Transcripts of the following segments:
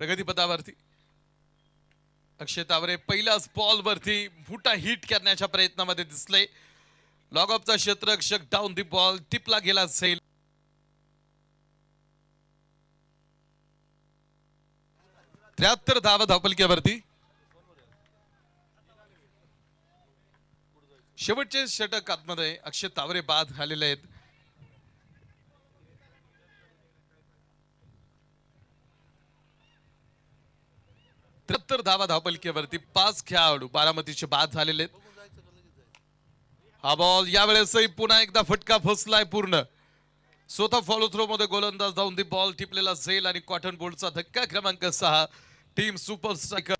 प्रगतीपथावरती. अक्षय तावरे पहिल्याच बॉलवरती मोठा हिट करण्याच्या प्रयत्नामध्ये दिसले. लॉग ऑफचा क्षेत्ररक्षक डाऊन दी बॉल टिपला गेला असेल त्र्याहत्तर धावा धापलक्यावरती शेवटचे षटक आतमध्ये अक्षय तावरे बाद झालेले आहेत. त्र्याहत्तर धावा धावपलकीवरती पाच खेळाडू बारामतीचे बाद झालेले हा बॉल यावेळेसही पुन्हा एकदा फटका फसलाय पूर्ण. स्वतः फॉलो थ्रो मध्ये गोलंदाज जाऊन ती बॉल टिपलेला झेल आणि कॉटन बोर्डचा धक्का क्रमांक सहा. टीम सुपर स्ट्रायकर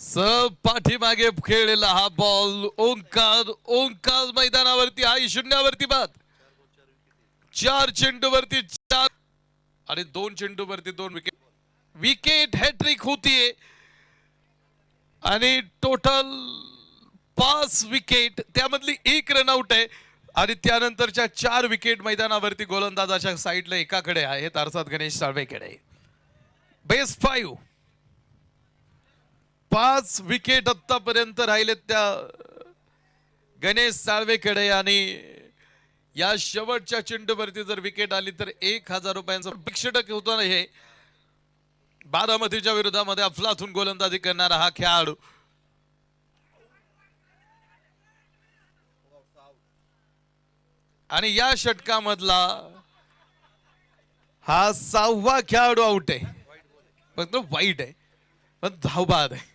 सब पाठीमागे खेळलेला हा बॉल ओंकार ओंकार मैदानावरती आई शून्यावरती बाद. चार चेंडूवरती चार आणि दोन चेंडूवरती दोन विकेट विकेट हॅट्रिक होतीये. आणि टोटल पाच विकेट त्यामधली एक रनआउट आहे. आणि त्यानंतरच्या चार विकेट मैदानावरती गोलंदाजाच्या साईडला एकाकडे आहेत अर्थात गणेश साळवेकडे. बेस्ट फाईव्ह पाच विकेट आतापर्यंत राहिलेत त्या गणेश साळवेकडे आणि या शेवटच्या चेंडूवरती जर विकेट आली तर एक हजार रुपयांचं भिक्षटक होतो ना हे. बारामतीच्या विरोधामध्ये अफलातून गोलंदाजी करणारा हा खेळाडू. आणि या षटकामधला हा सहावा खेळाडू आउट आहे. फक्त वाईट आहे. पण धावबाद आहे.